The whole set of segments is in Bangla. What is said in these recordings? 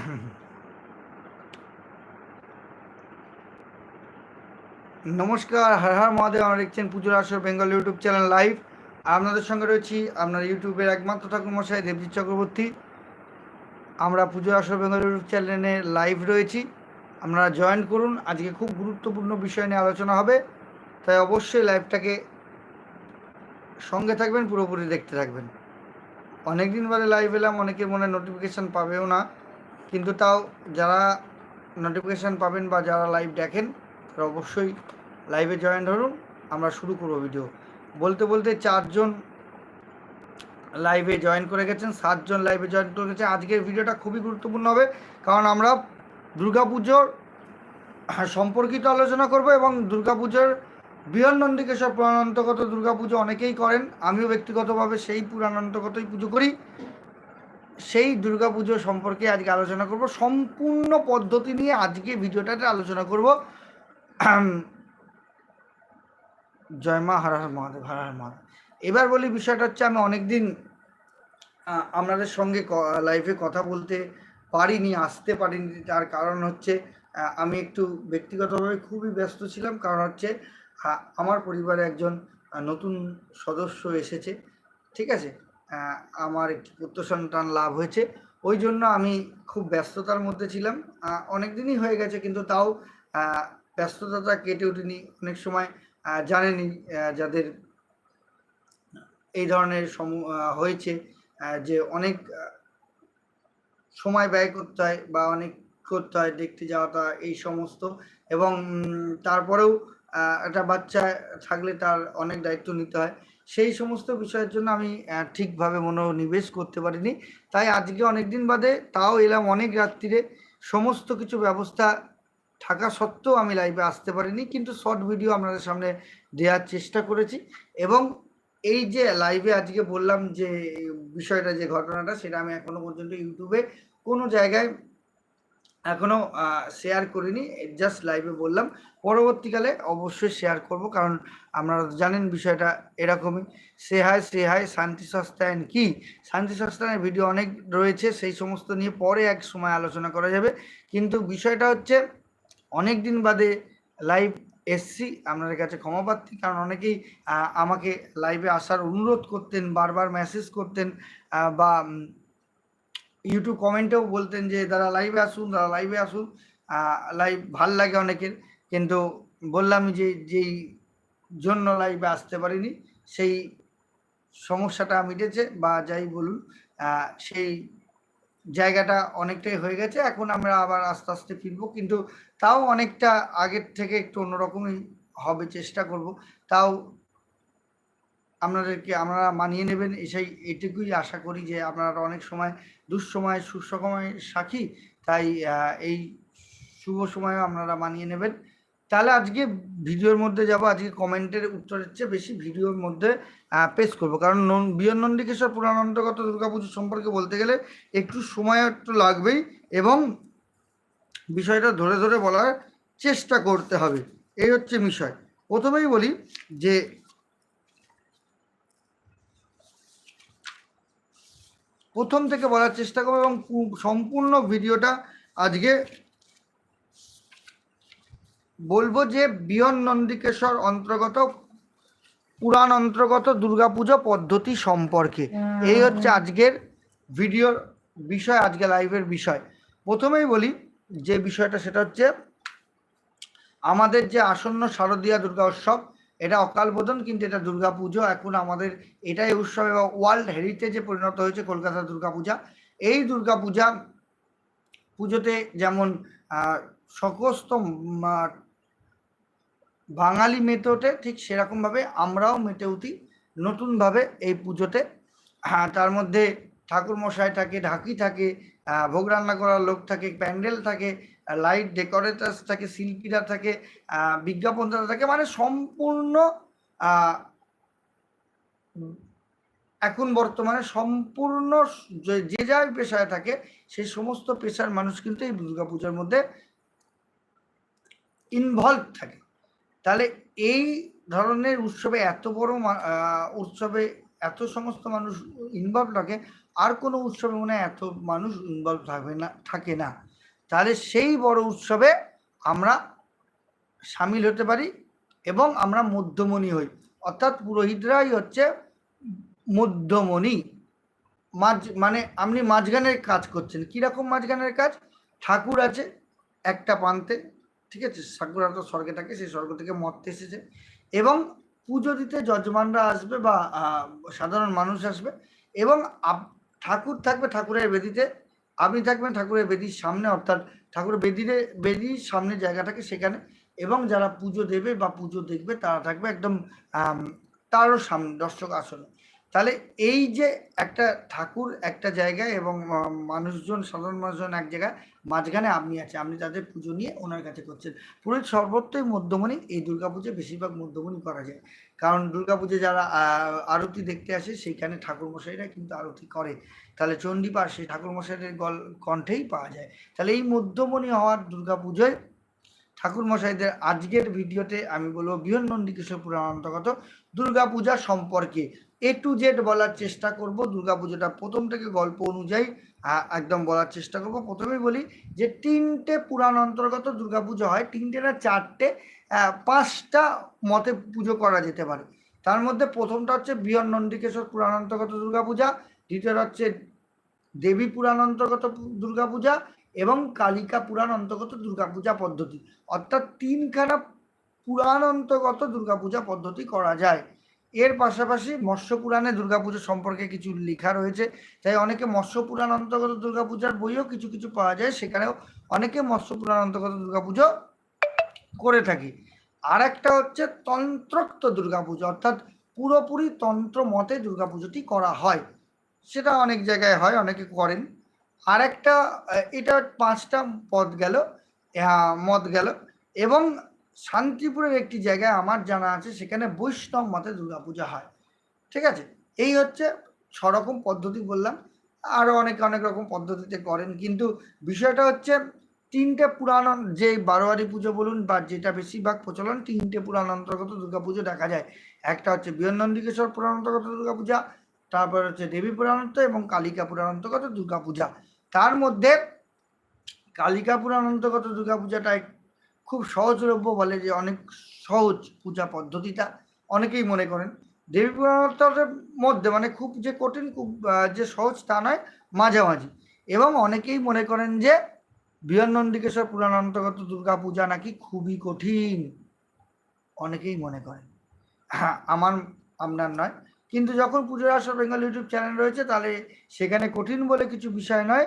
নমস্কার, হর হর মহাদেব আমরা দেখছেন পুজোর আসর বেঙ্গল ইউটিউব চ্যানেল লাইভ। আপনাদের সঙ্গে রয়েছি আপনার ইউটিউবের একমাত্র ঠাকুর মশাই দেবজিৎ চক্রবর্তী। আমরা পুজোর আসর বেঙ্গল ইউটিউব চ্যানেলে লাইভ রয়েছি। আপনারা জয়েন করুন, আজকে খুব গুরুত্বপূর্ণ বিষয় নিয়ে আলোচনা হবে। তাই অবশ্যই লাইভটাকে সঙ্গে থাকবেন, পুরোপুরি দেখতে থাকবেন। অনেক দিন বাদে লাইভ এলাম অনেকের মনে নোটিফিকেশান পাবেও না। কিন্তু তাও যারা নোটিফিকেশান পাবেন বা যারা লাইভ দেখেন, তারা অবশ্যই লাইভে জয়েন ধরুন, আমরা শুরু করব ভিডিও বলতে বলতে চারজন লাইভে জয়েন করে গেছেন, সাতজন লাইভে জয়েন করে গেছে আজকের ভিডিওটা খুবই গুরুত্বপূর্ণ হবে, কারণ আমরা দুর্গাপুজোর সম্পর্কিত আলোচনা করব এবং দুর্গাপুজোর বৃহৎ নন্দিকেশ্বর পুরাণান্তগত দুর্গাপুজো অনেকেই করেন। আমিও ব্যক্তিগতভাবে সেই পুরাণান্তগতই পুজো করি। সেই দুর্গাপুজো সম্পর্কে আজকে আলোচনা করব। সম্পূর্ণ পদ্ধতি নিয়ে আজকে ভিডিওটাতে আলোচনা করব। জয় মা, হার মহাদেব, হার হার মহাদেব। এবার বলি বিষয়টা হচ্ছে, আমি অনেকদিন আপনাদের সঙ্গে লাইভে কথা বলতে পারিনি, আসতে পারিনি। তার কারণ হচ্ছে আমি একটু ব্যক্তিগতভাবে খুবই ব্যস্ত ছিলাম। কারণ হচ্ছে আমার পরিবারে একজন নতুন সদস্য এসেছে। ঠিক আছে? আমার একটি পুত্র সন্তান লাভ হয়েছে। ওই জন্য আমি খুব ব্যস্ততার মধ্যে ছিলাম। অনেক দিনই হয়ে গেছে, কিন্তু তাও ব্যস্ততাটা কেটে ওঠেনি। অনেক সময় জানেনি যাদের এই ধরনের সম- হয়েছে যে অনেক সময় ব্যয় করতে হয় বা অনেক করতে হয়, দেখতে যাওয়াটা এই সমস্ত। এবং তারপরেও একটা বাচ্চা থাকলে তার অনেক দায়িত্ব নিতে হয়। সেই সমস্ত বিষয়ের জন্য আমি ঠিকভাবে মনোনিবেশ করতে পারিনি। তাই আজকে অনেক দিন বাদে তাও এলাম অনেক রাত্রিরে। সমস্ত কিছু ব্যবস্থা থাকা সত্ত্বেও আমি লাইভে আসতে পারিনি, কিন্তু শর্ট ভিডিও আপনাদের সামনে দেওয়ার চেষ্টা করেছি। এবং এই যে লাইভে আজকে বললাম যে, বিষয়টা, যে ঘটনাটা, সেটা আমি এখনও পর্যন্ত ইউটিউবে কোনো জায়গায় এখনও শেয়ার করিনি জাস্ট লাইভে বললাম। পরবর্তীকালে অবশ্যই শেয়ার করব, কারণ আপনারা জানেন বিষয়টা এরকমই। সে হায় সে হায়, শান্তি সস্তায়ন কি? শান্তি সস্তায়নের ভিডিও অনেক রয়েছে, সেই সমস্ত নিয়ে পরে এক সময় আলোচনা করা যাবে। কিন্তু বিষয়টা হচ্ছে অনেক দিন বাদে লাইভ এসছি, আপনাদের কাছে ক্ষমা প্রার্থী, কারণ অনেকেই আমাকে লাইভে আসার অনুরোধ করতেন, বারবার মেসেজ করতেন বা ইউটিউব কমেন্টেও বলতেন যে দাদা লাইভে আসুন দাদা লাইভে আসুন। লাইভ ভালো লাগে অনেকের। কিন্তু বললাম যে, যেই জন্য লাইভে আসতে পারিনি, সেই সমস্যাটা মিটেছে বা যাই বলুন সেই জায়গাটা অনেকটাই হয়ে গেছে। এখন আমরা আবার আস্তে আস্তে ফিরবো। কিন্তু তাও অনেকটা আগের থেকে একটু অন্যরকমই হবে, চেষ্টা করব। তাও আপনাদেরকে আপনারা মানিয়ে নেবেন, এসেই এটুকুই আশা করি যে আপনারা অনেক সময় দুঃসময়, সুসময় সাক্ষী। তাই এই শুভ সময়ে আপনারা মানিয়ে নেবেন। তাহলে আজকে ভিডিওর মধ্যে যাব। আজকে কমেন্টের উত্তরের চেয়ে বেশি ভিডিওর মধ্যে পেশ করব। কারণ বিয়ন নন্দিকেশ্বর পুরাণান্তগত দুর্গাপুজো সম্পর্কে বলতে গেলে একটু সময় একটু লাগবেই এবং বিষয়টা ধরে ধরে বলার চেষ্টা করতে হবে। এই হচ্ছে বিষয়। প্রথমেই বলি যে প্রথম থেকে বলার চেষ্টা করব এবং সম্পূর্ণ ভিডিওটা আজকে বলব যে বিয়ন নন্দিকেশ্বর অন্তর্গত পুরাণ অন্তর্গত দুর্গাপুজো পদ্ধতি সম্পর্কে। এই হচ্ছে আজকের ভিডিওর বিষয় আজকে লাইভের বিষয়। প্রথমেই বলি যে বিষয়টা সেটা হচ্ছে আমাদের যে আসন্ন শারদীয়া দুর্গা উৎসব এটা অকাল বোধন কিন্তু এটা দুর্গা পুজো এখন আমাদের এটাই উৎসব এবং ওয়ার্ল্ড হেরিটেজে পরিণত হয়েছে কলকাতা দুর্গাপূজা। এই দুর্গাপূজা পুজোতে যেমন আহ, সমস্ত বাঙালি মেতে ওঠে ঠিক সেরকমভাবে আমরাও মেতে উঠি নতুনভাবে এই পুজোতে। হ্যাঁ তার মধ্যে ঠাকুর মশাই থাকে ঢাকি থাকে ভোগ রান্না করার লোক থাকে, প্যান্ডেল থাকে লাইট ডেকোরেটার্স থাকে, শিল্পীরা থাকে বিজ্ঞাপনদাতা থাকে মানে সম্পূর্ণ এখন বর্তমানে সম্পূর্ণ যে যার পেশায় থাকে, সেই সমস্ত পেশার মানুষ কিন্তু এই দুর্গাপূজার মধ্যে ইনভলভ থাকে। তাহলে এই ধরনের উৎসবে এত বড় উৎসবে এত সমস্ত মানুষ ইনভলভ থাকে, আর কোনো উৎসবে মনে হয় এত মানুষ ইনভলভ থাকবে না, থাকে না। তাহলে সেই বড় উৎসবে আমরা সামিল হতে পারি এবং আমরা মধ্যমণি হই। অর্থাৎ পুরোহিতরাই হচ্ছে মধ্যমণি। মাঝ মানে আপনি মাঝখানের কাজ করছেন। কীরকম মাঝখানের কাজ? ঠাকুর আছে একটা প্রান্তে, ঠিক আছে? ঠাকুর তো স্বর্গে থাকে, সেই স্বর্গ থেকে মর্তে এসেছে। এবং পুজো দিতে যজমানরা আসবে বা সাধারণ মানুষ আসবে এবং ঠাকুর থাকবে ঠাকুরের বেদিতে, আপনি থাকবেন ঠাকুরের বেদির সামনে, অর্থাৎ ঠাকুরের বেদিরে, বেদির সামনে জায়গাটাকে সেখানে এবং যারা পুজো দেবে বা পুজো দেখবে তারা থাকবে একদম তারও সামনে দর্শক আসনে। তাহলে এই যে একটা ঠাকুর একটা জায়গায় এবং মানুষজন, সাধারণ মানুষজন এক জায়গায়, মাঝখানে আপনি আছে আপনি তাদের পুজো নিয়ে ওনার কাছে করছেন। পুরোহিত সর্বত্রই মধ্যমণি, এই দুর্গাপুজো বেশিরভাগ মধ্যমণি করা যায়। কারণ দুর্গাপুজো যারা আরতি দেখতে আসে, সেইখানে ঠাকুরমশাইরা কিন্তু আরতি করে। তাহলে চণ্ডীপাঠ সেই ঠাকুরমশাইদের গল, কণ্ঠেই পাওয়া যায়। তাহলে এই মধ্যমণি হওয়ার দুর্গাপুজোয় ঠাকুরমশাইদের আজকের ভিডিওতে আমি বলব বৃহৎ নন্দিকেশ্বর পুরাণ অন্তর্গত দুর্গাপূজা সম্পর্কে। এ টু জেড বলার চেষ্টা করব। দুর্গাপুজোটা প্রথম থেকে গল্প অনুযায়ী একদম বলার চেষ্টা করব। প্রথমেই বলি যে তিনটে পুরাণ অন্তর্গত দুর্গাপুজো হয়। তিনটে না চারটে পাঁচটা মতে পুজো করা যেতে পারে। তার মধ্যে প্রথমটা হচ্ছে বৃহৎ নন্দিকেশ্বর পুরাণ অন্তর্গত দুর্গাপূজা। দ্বিতীয়টা হচ্ছে দেবী পুরাণ অন্তর্গত দুর্গাপূজা। এবং কালিকা পুরাণ অন্তর্গত দুর্গাপূজা পদ্ধতি। অর্থাৎ তিনখানা পুরাণ অন্তর্গত দুর্গাপূজা পদ্ধতি করা যায়। এর পাশাপাশি মৎস্য পুরাণে দুর্গাপুজো সম্পর্কে কিছু লেখা রয়েছে। তাই অনেকে মৎস্য পুরাণ অন্তর্গত দুর্গাপূজার বইও কিছু কিছু পাওয়া যায়। সেখানেও অনেকে মৎস্য পুরাণ অন্তর্গত দুর্গাপুজো করে থাকি। আর একটা হচ্ছে তন্ত্রোক্ত দুর্গাপুজো, অর্থাৎ পুরোপুরি তন্ত্র মতে দুর্গাপুজোটি করা হয়। সেটা অনেক জায়গায় হয়, অনেকে করেন। আর একটা এটা পাঁচটা পদ গেল মত গেল এবং শান্তিপুরের একটি জায়গায় আমার জানা আছে, সেখানে বৈষ্ণব মতে দুর্গাপূজা হয়। ঠিক আছে? এই হচ্ছে ছরকম পদ্ধতি বললাম। আরও অনেক অনেক রকম পদ্ধতিতে করেন, কিন্তু বিষয়টা হচ্ছে তিনটে পুরাণ যে বারোয়ারি পুজো বলুন বা যেটা বেশিরভাগ প্রচলন, তিনটে পুরাণ অন্তর্গত দুর্গাপুজো দেখা যায়। একটা হচ্ছে বৃহন্নন্দিকেশ্বর পুরাণ অন্তর্গত দুর্গাপূজা, তারপর হচ্ছে দেবী পুরাণত্ব এবং কালিকা পুরাণ অন্তর্গত দুর্গাপূজা। মধ্যে কালিকা পুরাণ, অন্তর্গত দুর্গাপূজাটা এক- খুব সহজলভ্য বলে যে অনেক সহজ পূজা পদ্ধতিটা অনেকেই মনে করেন। দেবী পুরাণত্বের মধ্যে মানে খুব যে কঠিন, খুব যে সহজ তা নয়, মাঝামাঝি। এবং অনেকেই মনে করেন যে বৃহন্নন্দিকেশ্বর পুরাণ, অন্তর্গত দুর্গা পূজা নাকি খুবই কঠিন। অনেকেই মনে করেন। হ্যাঁ আমার আপনার নয়। কিন্তু যখন পুজোর আসর বেঙ্গল ইউটিউব চ্যানেল রয়েছে, তাহলে সেখানে কঠিন বলে কিছু বিষয় নয়।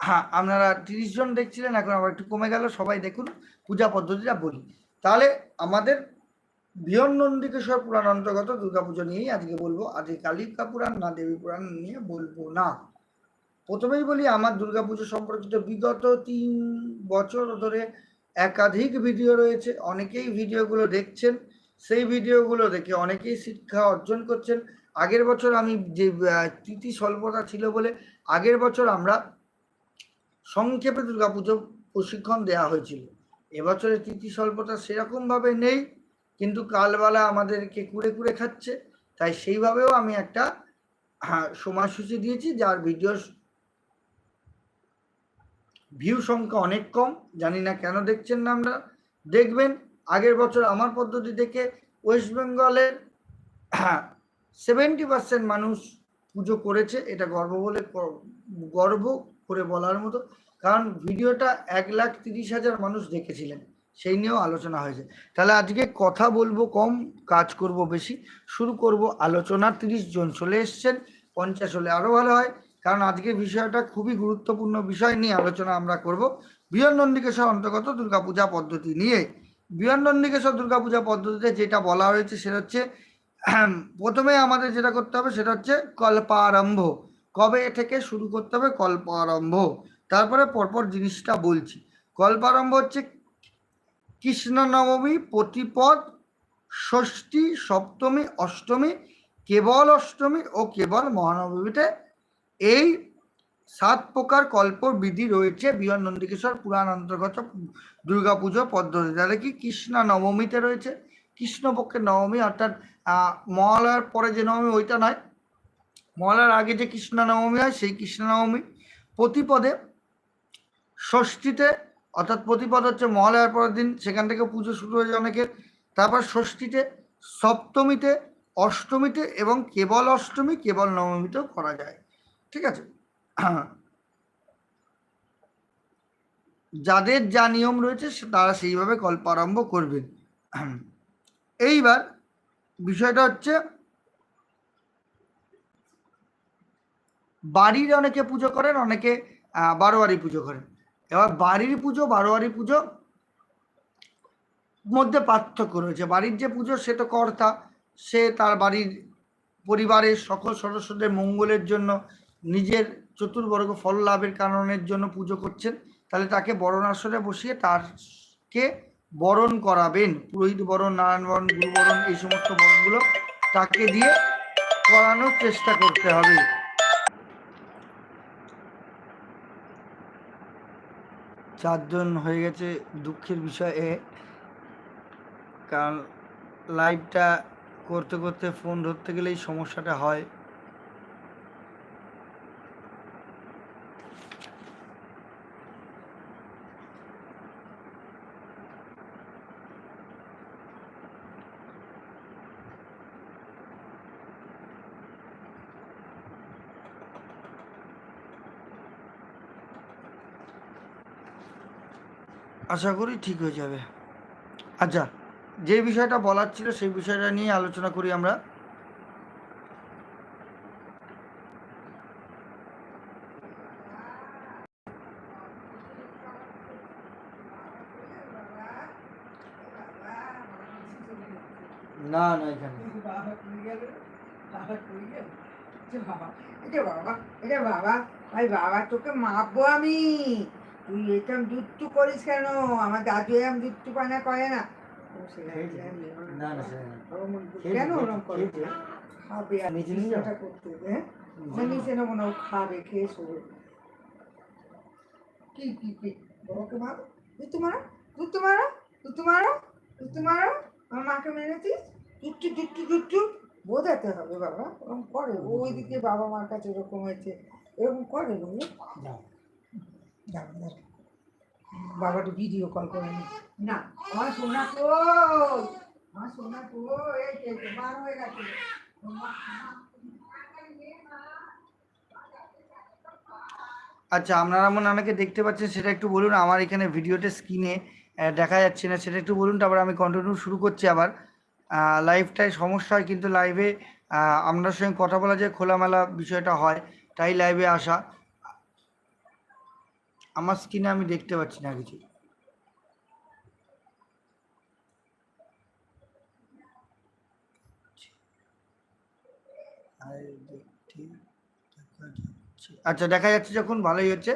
হ্যাঁ আপনারা তিরিশ জন দেখছিলেন, এখন আবার একটু কমে গেল, সবাই দেখুন পূজা পদ্ধতিটা বলি। তাহলে আমাদের বৃহন নন্দিকেশ্বর পুরাণ অন্তর্গত দুর্গাপুজো নিয়েই আজকে বলব। আজকে কালিকা পুরাণ, না দেবী পুরাণ নিয়ে বলব না। প্রথমেই বলি, আমার দুর্গাপুজো সম্পর্কিত বিগত তিন বছর ধরে একাধিক ভিডিও রয়েছে। অনেকেই ভিডিওগুলো দেখছেন, সেই ভিডিওগুলো দেখে অনেকেই শিক্ষা অর্জন করছেন। আগের বছর আমি যে তিথি স্বল্পতা ছিল বলে আগের বছর আমরা সংক্ষেপে দুর্গাপুজো প্রশিক্ষণ দেওয়া হয়েছিল। এবছরের তিথি স্বল্পতা সেরকমভাবে নেই, কিন্তু কালবেলা আমাদেরকে কুড়ে কুড়ে খাচ্ছে, তাই সেইভাবেও আমি একটা সময়সূচি দিয়েছি যার ভিডিও ভিউ সংখ্যা অনেক কম, জানি না কেন দেখছেন না আমরা, দেখবেন আগের বছর আমার পদ্ধতি থেকে ওয়েস্ট বেঙ্গলের সেভেন্টি পার্সেন্ট মানুষ পুজো করেছে, এটা গর্ব বলে গর্ব করে বলার মতো। কারণ ভিডিওটা এক লাখ তিরিশ হাজার মানুষ দেখেছিলেন, সেই নিয়েও আলোচনা হয়েছে। তাহলে আজকে কথা বলব কম, কাজ করব বেশি। শুরু করব আলোচনা, তিরিশ জন চলে এসছেন, পঞ্চাশ হলে আরও ভালো হয়। কারণ আজকে বিষয়টা খুবই গুরুত্বপূর্ণ বিষয় নিয়ে আলোচনা আমরা করব। বৃহৎ নন্দিকেশ্বর অন্তর্গত দুর্গাপূজা পদ্ধতি নিয়ে। বৃহৎ নন্দিকেশ্বর দুর্গাপূজা পদ্ধতিতে যেটা বলা হয়েছে, সেটা হচ্ছে প্রথমে আমাদের যেটা করতে হবে সেটা হচ্ছে কল্পারম্ভ। কবে থেকে শুরু করতে হবে? কল্পারম্ভ। তারপরে পরপর জিনিসটা বলছি। কল্পারম্ভ হচ্ছে কৃষ্ণ নবমী, প্রতিপদ, ষষ্ঠী, সপ্তমী, অষ্টমী, কেবল অষ্টমী ও কেবল মহানবমীতে এই সাত প্রকার কল্প বিধি রয়েছে। বৃহৎ নন্দিকেশ্বর পুরাণ অন্তর্গত দুর্গাপুজো পদ্ধতি। তাহলে কি কৃষ্ণ নবমীতে রয়েছে? কৃষ্ণপক্ষের নবমী, অর্থাৎ মহালয়ার পরে যে নবমী, ওইটা নয়। মহালয়ার আগে যে কৃষ্ণ নবমী হয়, সেই কৃষ্ণ নবমী। প্রতিপদে ষষ্ঠীতে, অর্থাৎ প্রতিপদ হচ্ছে মহালয়ার পরের দিন, সেখান থেকে পুজো শুরু হয়ে যায় অনেকের। তারপর ষষ্ঠীতে, সপ্তমীতে, অষ্টমীতে এবং কেবল অষ্টমী, কেবল নবমীতেও করা যায়। ঠিক আছে? যাদের যা নিয়ম রয়েছে তারা সেইভাবে কল্প আরম্ভ করবেন। এইবার বিষয়টা হচ্ছে বাড়ির অনেকে পুজো করেন, অনেকে বারোয়ারি পুজো করেন। এবার বাড়ির পুজো, বারোয়ারি পুজো মধ্যে পার্থক্য রয়েছে। বাড়ির যে পুজো সে তো কর্তা, সে তার বাড়ির পরিবারের সকল সদস্যদের মঙ্গলের জন্য নিজের চতুর্বর্গ ফল লাভের কারণের জন্য পুজো করছেন। তাহলে তাকে বরণ আসরে বসিয়ে তারকে বরণ করাবেন। পুরোহিত বরণ, নারায়ণ বরণ, গুরু বরণ, এই সমস্ত বরণগুলো তাকে দিয়ে করানোর চেষ্টা করতে হবে। চারজন হয়ে গেছে, দুঃখের বিষয়ে কারণ লাইভটা করতে করতে ফোন ধরতে গেলেই সমস্যাটা হয়। আশা করি ঠিক হয়ে যাবে। আচ্ছা যে বিষয়টা বলার ছিল সেই বিষয়টা নিয়ে আলোচনা করি আমরা। না না, এখানে বাবা এটা বাবা এটা বাবা, ভাই বাবা, তোকে মাপবো আমি। তুই এরকম দুধটু করিস কেন? আমার দাদু এরকম দুধটু পানা করে না। কেন ওরকম করে? খাবে আর করতে হবে, হ্যাঁ? নিচে নেব না ও খাবে খেয়ে শোবে। কি কি কি? বাবাকে মারো দুধ মারো দুধ মারো দুধ মারো দুধ মারো। আমার মাকে মেরেছিস দুধটু দুধটু দুধটু বোঝাতে হবে বাবা ওরকম করে। ওইদিকে বাবা মার কাছে এরকম হয়েছে। এরকম করে যাও। বাবাটা ভিডিও কল করে নি। আমার সোনা তো আমার সোনা তো হয়ে গেছে। আচ্ছা আপনারা মনে অনেকে দেখতে পাচ্ছেন, সেটা একটু বলুন, আমার এখানে ভিডিওটা স্ক্রিনে দেখা যাচ্ছে না, সেটা একটু বলুন, তারপর আমি কন্টিনিউ শুরু করছি আবার। লাইভটায় সমস্যা হয়, কিন্তু লাইভে আপনার সঙ্গে কথা বলা যায় খোলামেলা বিষয়টা হয়, তাই লাইভে আসা। আমার স্ক্রিনে আমি দেখতে পাচ্ছি না কিছু। আচ্ছা দেখা যাচ্ছে যখন ভালোই হচ্ছে।